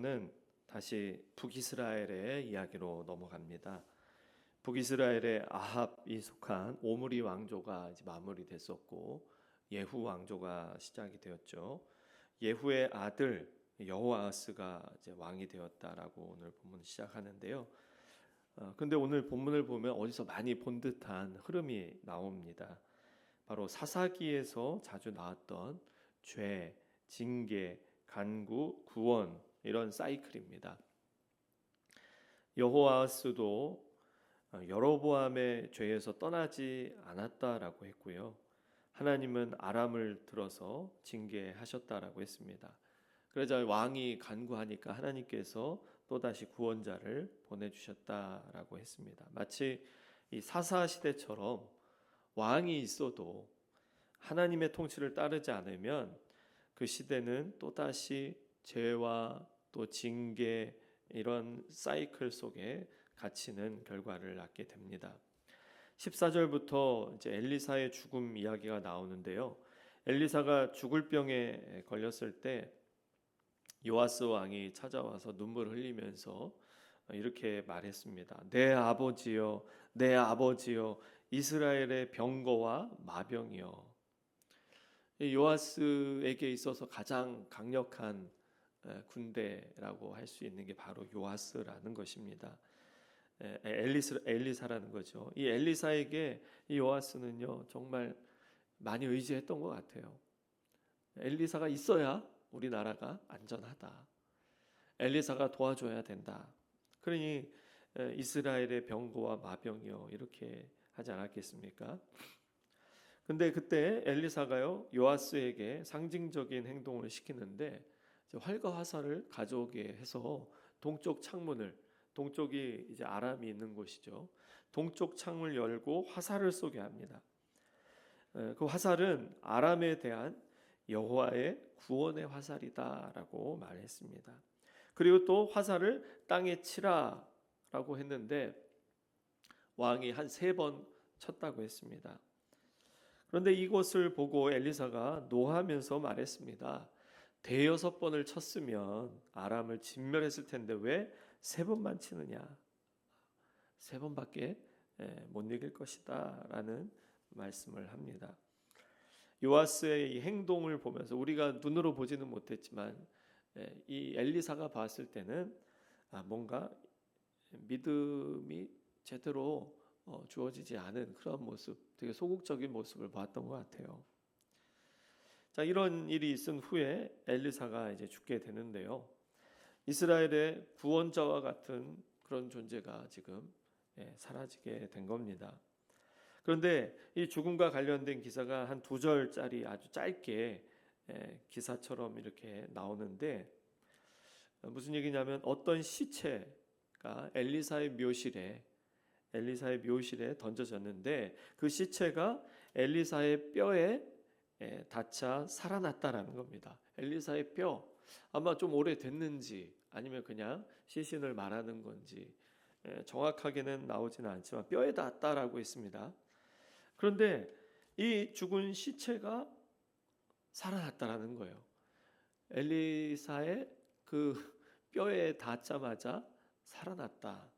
9장에서는 다시 북이스라엘의 이야기로 넘어갑니다. 북이스라엘의 아합이 속한 오므리 왕조가 이제 마무리됐었고 예후 왕조가 시작이 되었죠. 예후의 아들 여호아스가 이제 왕이 되었다라고 오늘 본문 시작하는데요. 어, 근데 오늘 본문을 보면 어디서 많이 본 듯한 흐름이 나옵니다. 바로 사사기에서 자주 나왔던 죄, 징계, 간구, 구원 이런 사이클입니다. 여호아스도 어, 여로보암의 죄에서 떠나지 않았다라고 했고요. 하나님은 아람을 들어서 징계하셨다라고 했습니다. 그러자 왕이 간구하니까 하나님께서 또다시 구원자를 보내주셨다라고 했습니다. 마치 이 사사 시대처럼 왕이 있어도 하나님의 통치를 따르지 않으면 그 시대는 또다시 죄와 또 징계 이런 사이클 속에 갇히는 결과를 낳게 됩니다. 14절부터 이제 엘리사의 죽음 이야기가 나오는데요. 엘리사가 죽을 병에 걸렸을 때 요아스 왕이 찾아와서 눈물을 흘리면서 이렇게 말했습니다. 내 아버지여, 내 아버지여, 이스라엘의 병거와 마병이여. 요아스에게 있어서 가장 강력한 군대라고 할 수 있는 게 바로 요아스라는 것입니다. 엘리스, 엘리사라는 거죠. 이 엘리사에게 이 요아스는요 정말 많이 의지했던 것 같아요. 엘리사가 있어야 우리나라가 안전하다. 엘리사가 도와줘야 된다. 그러니 이스라엘의 병거와 마병이요 이렇게 하지 않았겠습니까? 근데 그때 엘리사가요 요아스에게 상징적인 행동을 시키는데 활과 화살을 가져오게 해서 동쪽 창문을 동쪽이 이제 아람이 있는 곳이죠. 동쪽 창을 열고 화살을 쏘게 합니다. 그 화살은 아람에 대한 여호와의 구원의 화살이다라고 말했습니다. 그리고 또 화살을 땅에 치라라고 했는데 왕이 한 세 번 쳤다고 했습니다. 그런데 이곳을 보고 엘리사가 노하면서 말했습니다. 대여섯 번을 쳤으면 아람을 진멸했을 텐데 왜 세 번만 치느냐? 세 번밖에 예, 못 이길 것이다라는 말씀을 합니다. 요아스의 이 행동을 보면서 우리가 눈으로 보지는 못했지만 예, 이 엘리사가 봤을 때는 아, 뭔가 믿음이 제대로 어, 주어지지 않은 그런 모습, 되게 소극적인 모습을 봤던 것 같아요. 자, 이런 일이 있은 후에 엘리사가 이제 죽게 되는데요. 이스라엘의 구원자와 같은 그런 존재가 지금 예, 사라지게 된 겁니다. 그런데 이 죽음과 관련된 기사가 한 두 절짜리 아주 짧게 예, 기사처럼 이렇게 나오는데 무슨 얘기냐면 어떤 시체가 엘리사의 묘실에 엘리사의 묘실에 던져졌는데 그 시체가 엘리사의 뼈에 예, 닿자 살아났다라는 겁니다. 엘리사의 뼈 아마 좀 오래 됐는지 아니면 그냥 시신을 말하는 건지 예, 정확하게는 나오지는 않지만 뼈에 닿았다라고 했습니다. 그런데 이 죽은 시체가 살아났다라는 거예요. 엘리사의 그 뼈에 닿자마자 살아났다.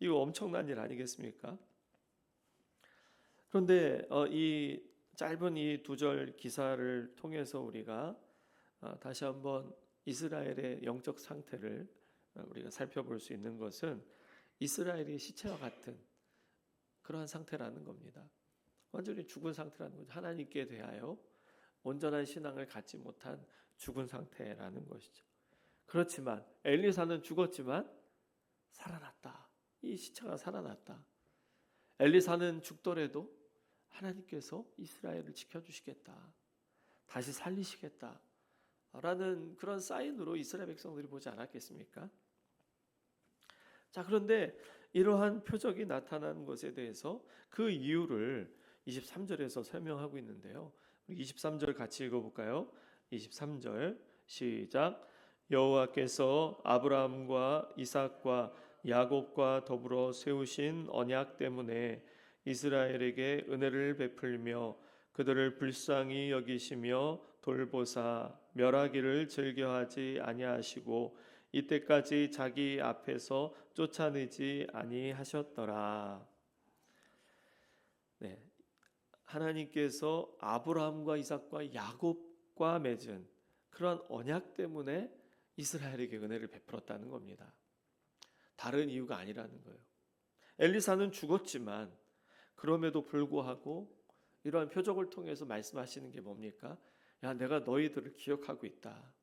이거 엄청난 일 아니겠습니까? 그런데 어, 이 짧은 이 두 절 기사를 통해서 우리가 어, 다시 한번 이스라엘의 영적 상태를 어, 우리가 살펴볼 수 있는 것은 이스라엘이 시체와 같은 그러한 상태라는 겁니다. 완전히 죽은 상태라는 거죠. 하나님께 대하여 온전한 신앙을 갖지 못한 죽은 상태라는 것이죠. 그렇지만 엘리사는 죽었지만 살아났다. 이 시체가 살아났다. 엘리사는 죽더라도 하나님께서 이스라엘을 지켜주시겠다. 다시 살리시겠다. 라는 그런 사인으로 이스라엘 백성들이 보지 않았겠습니까? 자, 그런데 이러한 표적이 나타난 것에 대해서 그 이유를 23절에서 설명하고 있는데요. 우리 23절 같이 읽어 볼까요? 23절 시작. 여호와께서 아브라함과 이삭과 야곱과 더불어 세우신 언약 때문에 이스라엘에게 은혜를 베풀며 그들을 불쌍히 여기시며 돌보사 멸하기를 즐겨하지 아니하시고 이때까지 자기 앞에서 쫓아내지 아니하셨더라. 네. 하나님께서 아브라함과 이삭과 야곱과 맺은 그러한 언약 때문에 이스라엘에게 은혜를 베풀었다는 겁니다. 다른 이유가 아니라는 거예요. 엘리사는 죽었지만 그럼에도 불구하고 이러한 표적을 통해서 말씀하시는 게 뭡니까? 야, 내가 너희들을 기억하고 있다.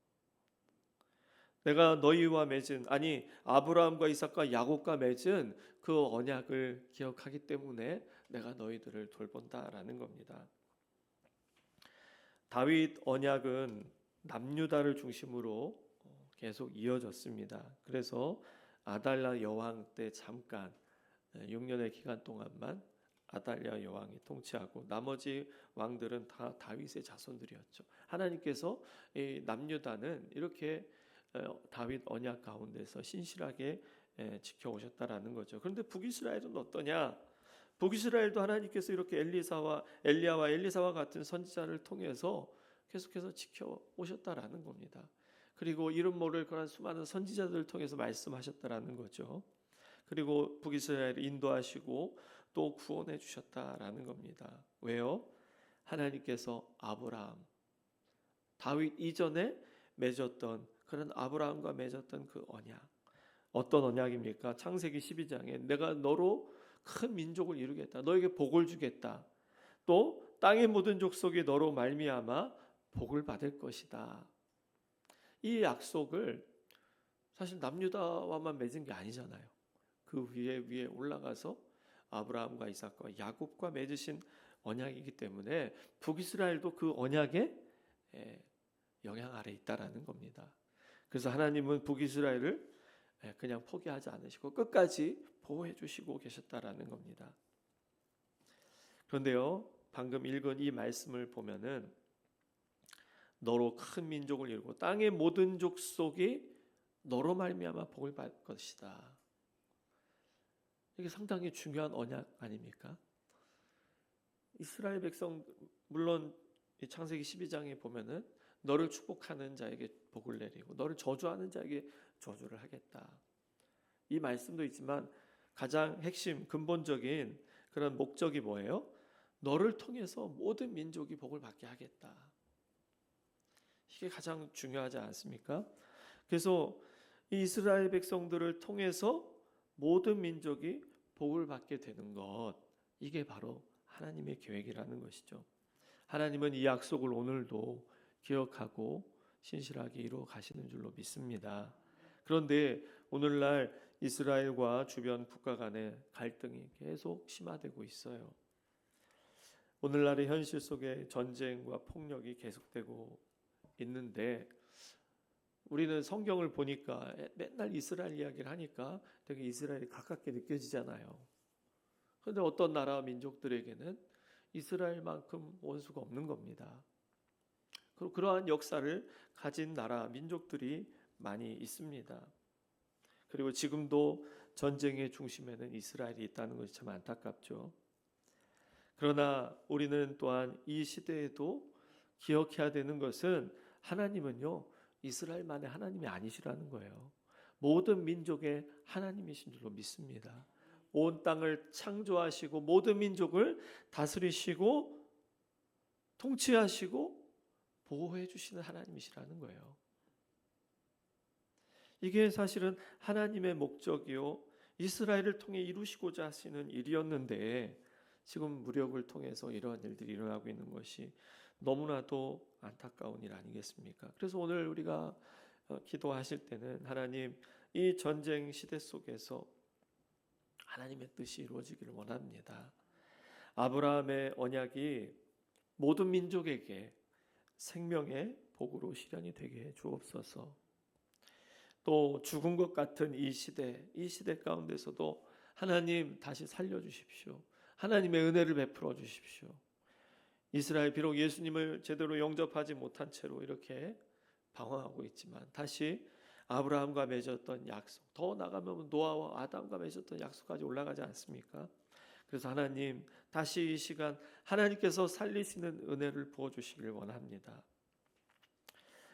내가 너희와 맺은 아니 아브라함과 이삭과 야곱과 맺은 그 언약을 기억하기 때문에 내가 너희들을 돌본다라는 겁니다. 다윗 언약은 남유다를 중심으로 계속 이어졌습니다. 그래서 아달랴 여왕 때 잠깐 6년의 기간 동안만 아달랴 여왕이 통치하고 나머지 왕들은 다 다윗의 자손들이었죠. 하나님께서 이 남유다는 이렇게 어, 다윗 언약 가운데서 신실하게 에, 지켜오셨다라는 거죠. 그런데 북이스라엘은 어떠냐? 북이스라엘도 하나님께서 이렇게 엘리사와 엘리야와 엘리사와 같은 선지자를 통해서 계속해서 지켜오셨다라는 겁니다. 그리고 이름 모를 그런 수많은 선지자들을 통해서 말씀하셨다라는 거죠. 그리고 북이스라엘을 인도하시고 또 구원해 주셨다라는 겁니다. 왜요? 하나님께서 아브라함, 다윗 이전에 맺었던 그런 아브라함과 맺었던 그 언약. 어떤 언약입니까? 창세기 12장에 내가 너로 큰 민족을 이루겠다. 너에게 복을 주겠다. 또 땅의 모든 족속이 너로 말미암아 복을 받을 것이다. 이 약속을 사실 남유다와만 맺은 게 아니잖아요. 그 위에 위에 올라가서 아브라함과 이삭과 야곱과 맺으신 언약이기 때문에 북이스라엘도 그 언약의 영향 아래 있다라는 겁니다. 그래서 하나님은 북이스라엘을 그냥 포기하지 않으시고 끝까지 보호해 주시고 계셨다라는 겁니다. 그런데요, 방금 읽은 이 말씀을 보면은 너로 큰 민족을 이루고 땅의 모든 족속이 너로 말미암아 복을 받을 것이다. 이게 상당히 중요한 언약 아닙니까? 이스라엘 백성 물론 창세기 12장에 보면은 너를 축복하는 자에게 복을 내리고 너를 저주하는 자에게 저주를 하겠다. 이 말씀도 있지만 가장 핵심 근본적인 그런 목적이 뭐예요? 너를 통해서 모든 민족이 복을 받게 하겠다. 이게 가장 중요하지 않습니까? 그래서 이스라엘 백성들을 통해서 모든 민족이 복을 받게 되는 것 이게 바로 하나님의 계획이라는 것이죠. 하나님은 이 약속을 오늘도 기억하고 신실하게 이루어 가시는 줄로 믿습니다. 그런데 오늘날 이스라엘과 주변 국가 간의 갈등이 계속 심화되고 있어요. 오늘날의 현실 속에 전쟁과 폭력이 계속되고 있는데 우리는 성경을 보니까 맨날 이스라엘 이야기를 하니까 되게 이스라엘이 가깝게 느껴지잖아요. 그런데 어떤 나라 민족들에게는 이스라엘만큼 원수가 없는 겁니다. 그러한 역사를 가진 나라 민족들이 많이 있습니다. 그리고 지금도 전쟁의 중심에는 이스라엘이 있다는 것이 참 안타깝죠. 그러나 우리는 또한 이 시대에도 기억해야 되는 것은 하나님은요, 이스라엘만의 하나님이 아니시라는 거예요. 모든 민족의 하나님이신 줄로 믿습니다. 온 땅을 창조하시고 모든 민족을 다스리시고 통치하시고 보호해 주시는 하나님이시라는 거예요. 이게 사실은 하나님의 목적이요. 이스라엘을 통해 이루시고자 하시는 일이었는데 지금 무력을 통해서 이러한 일들이 일어나고 있는 것이 너무나도 안타까운 일 아니겠습니까? 그래서 오늘 우리가 어, 기도하실 때는 하나님 이 전쟁 시대 속에서 하나님의 뜻이 이루어지기를 원합니다. 아브라함의 언약이 모든 민족에게 생명의 복으로 실현이 되게 해 주옵소서. 또 죽은 것 같은 이 시대, 이 시대 가운데서도 하나님 다시 살려 주십시오. 하나님의 은혜를 베풀어 주십시오. 이스라엘 비록 예수님을 제대로 영접하지 못한 채로 이렇게 방황하고 있지만 다시 아브라함과 맺었던 약속, 더 나가면 노아와 아담과 맺었던 약속까지 올라가지 않습니까? 그래서 하나님 다시 이 시간 하나님께서 살리시는 은혜를 부어 주시길 원합니다.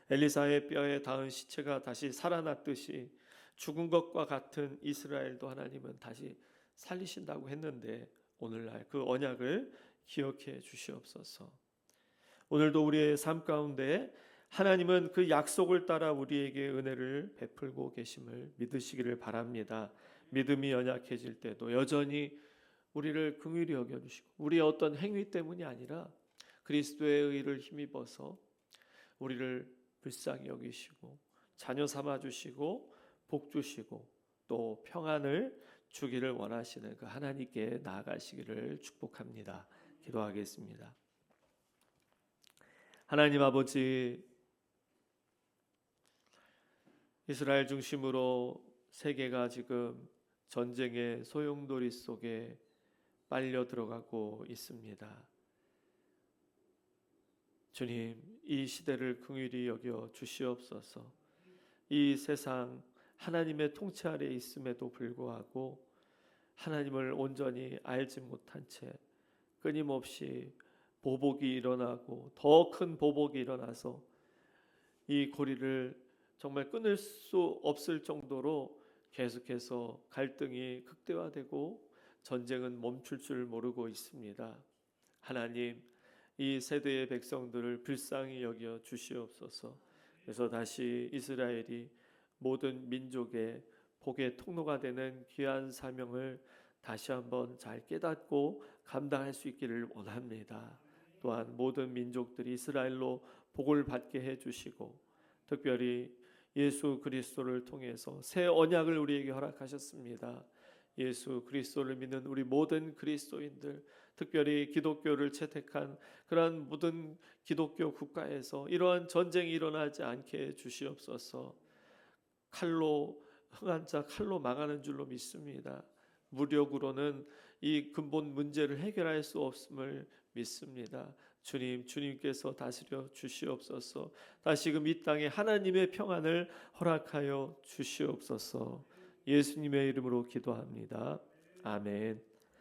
엘리사의 뼈에 닿은 시체가 다시 살아났듯이 죽은 것과 같은 이스라엘도 하나님은 다시 살리신다고 했는데 오늘날 그 언약을 기억해 주시옵소서. 오늘도 우리의 삶 가운데 하나님은 그 약속을 따라 우리에게 은혜를 베풀고 계심을 믿으시기를 바랍니다. 믿음이 연약해질 때도 여전히 우리를 긍휼히 여겨 주시고 우리의 어떤 행위 때문이 아니라 그리스도의 의를 힘입어서 우리를 불쌍히 여기시고 자녀 삼아 주시고 복 주시고 또 평안을 주기를 원하시는 그 하나님께 나아가시기를 축복합니다. 기도하겠습니다. 하나님 아버지 이스라엘 중심으로 세계가 지금 전쟁의 소용돌이 속에 빨려 들어가고 있습니다. 주님, 이 시대를 긍휼히 여겨 주시옵소서. 이 세상 하나님의 통치 아래 있음에도 불구하고 하나님을 온전히 알지 못한 채 끊임없이 보복이 일어나고 더 큰 보복이 일어나서 이 고리를 정말 끊을 수 없을 정도로 계속해서 갈등이 극대화되고 전쟁은 멈출 줄 모르고 있습니다. 하나님, 이 세대의 백성들을 불쌍히 여겨 주시옵소서. 그래서 다시 이스라엘이 모든 민족의 복의 통로가 되는 귀한 사명을 다시 한번 잘 깨닫고 감당할 수 있기를 원합니다. 또한 모든 민족들이 이스라엘로 복을 받게 해 주시고 특별히 예수 그리스도를 통해서 새 언약을 우리에게 허락하셨습니다. 예수 그리스도를 믿는 우리 모든 그리스도인들, 특별히 기독교를 채택한 그러한 모든 기독교 국가에서 이러한 전쟁이 일어나지 않게 해 주시옵소서. 칼로 흥한 자 칼로 망하는 줄로 믿습니다. 무력으로는 이 근본 문제를 해결할 수 없음을 믿습니다. 주님, 주님께서 다스려 주시옵소서. 다시금 이 땅에 하나님의 평안을 허락하여 주시옵소서. 예수님의 이름으로 기도합니다. 아멘.